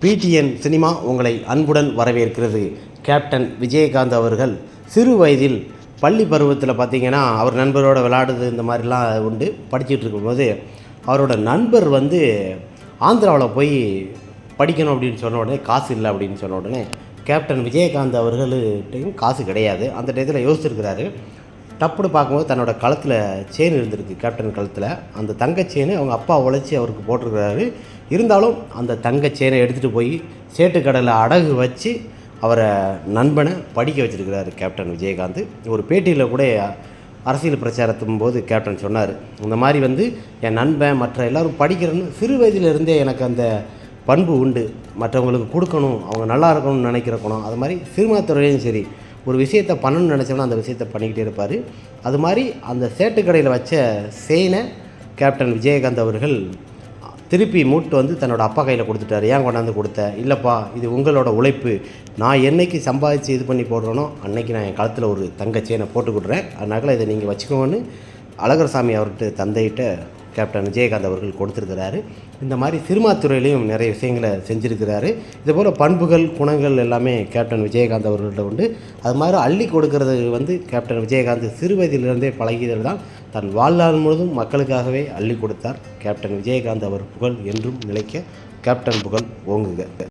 PTN cinema உங்களை அன்புடன் வரவேற்கிறது. கேப்டன் விஜயகாந்த் அவர்கள் சிறு வயதில் பள்ளி பருவத்தில் பார்த்திங்கன்னா அவர் நண்பரோட விளையாடுறது இந்த மாதிரிலாம் உண்டு. படிச்சுட்டு இருக்கும்போது அவரோட நண்பர் வந்து ஆந்திராவில் போய் படிக்கணும் அப்படின்னு சொன்ன உடனே காசு இல்லை அப்படின்னு சொன்ன உடனே கேப்டன் விஜயகாந்த் அவர்கள்ட்டையும் காசு கிடையாது. அந்த டயத்தில் யோசிச்சிருக்கிறாரு. டப்புன்னு பார்க்கும்போது தன்னோட கழுத்தில் செயின் இருந்திருக்கு கேப்டன் கழுத்தில் அந்த தங்க செயினை அவங்க அப்பா உழைச்சி அவருக்கு போட்டிருக்கிறாரு. இருந்தாலும் அந்த தங்க செயினை எடுத்துகிட்டு போய் சேட்டுக்கடலை அடகு வச்சு அவரை நண்பனை படிக்க வச்சுருக்கிறாரு கேப்டன் விஜயகாந்த். ஒரு பேட்டியில் கூட அரசியல் பிரச்சாரத்தும் போது கேப்டன் சொன்னார் இந்த மாதிரி வந்து என் நண்பன் மற்ற எல்லாரும் படிக்கிறேன்னு சிறு வயதிலிருந்தே எனக்கு அந்த பண்பு உண்டு. மற்றவங்களுக்கு கொடுக்கணும் அவங்க நல்லா இருக்கணும்னு நினைக்கிற குணம். அது மாதிரி சினிமா துறையிலையும் சரி ஒரு விஷயத்தை பண்ணணும்னு நினச்சோம்னா அந்த விஷயத்தை பண்ணிக்கிட்டே இருப்பார். அது மாதிரி அந்த சேட்டுக்கடையில் வச்ச செயினை கேப்டன் விஜயகாந்த் அவர்கள் திருப்பி மூட்டு வந்து தன்னோட அப்பா கையில் கொடுத்துட்டாரு. ஏன் கொண்டாந்து கொடுத்த? இல்லைப்பா இது உங்களோட உழைப்பு. நான் என்னைக்கு சம்பாதிச்சு இது பண்ணி போடுறேனோ அன்னைக்கு நான் என் காலத்தில் ஒரு தங்க செயினை போட்டு கொடுக்குறேன். அதனால இதை நீங்கள் வச்சுக்கோன்னு அழகர்சாமி அவர்கிட்ட தந்தையிட்ட கேப்டன் விஜயகாந்த் அவர்கள் கொடுத்துருக்கிறாரு. இந்த மாதிரி சினிமா துறையிலையும் நிறைய விஷயங்களை செஞ்சுருக்கிறாரு. இதுபோல் பண்புகள் குணங்கள் எல்லாமே கேப்டன் விஜயகாந்த் அவர்கள்ட்ட உண்டு. அது மாதிரி அள்ளி கொடுக்கறது வந்து கேப்டன் விஜயகாந்த் சிறுவயதிலிருந்தே பழகியதில் தான். தன் வாழ்நாள் முழுவதும் மக்களுக்காகவே அள்ளி கொடுத்தார் கேப்டன் விஜயகாந்த் அவர் புகழ் என்றும் நிலைக்க கேப்டன் புகழ் ஓங்குக.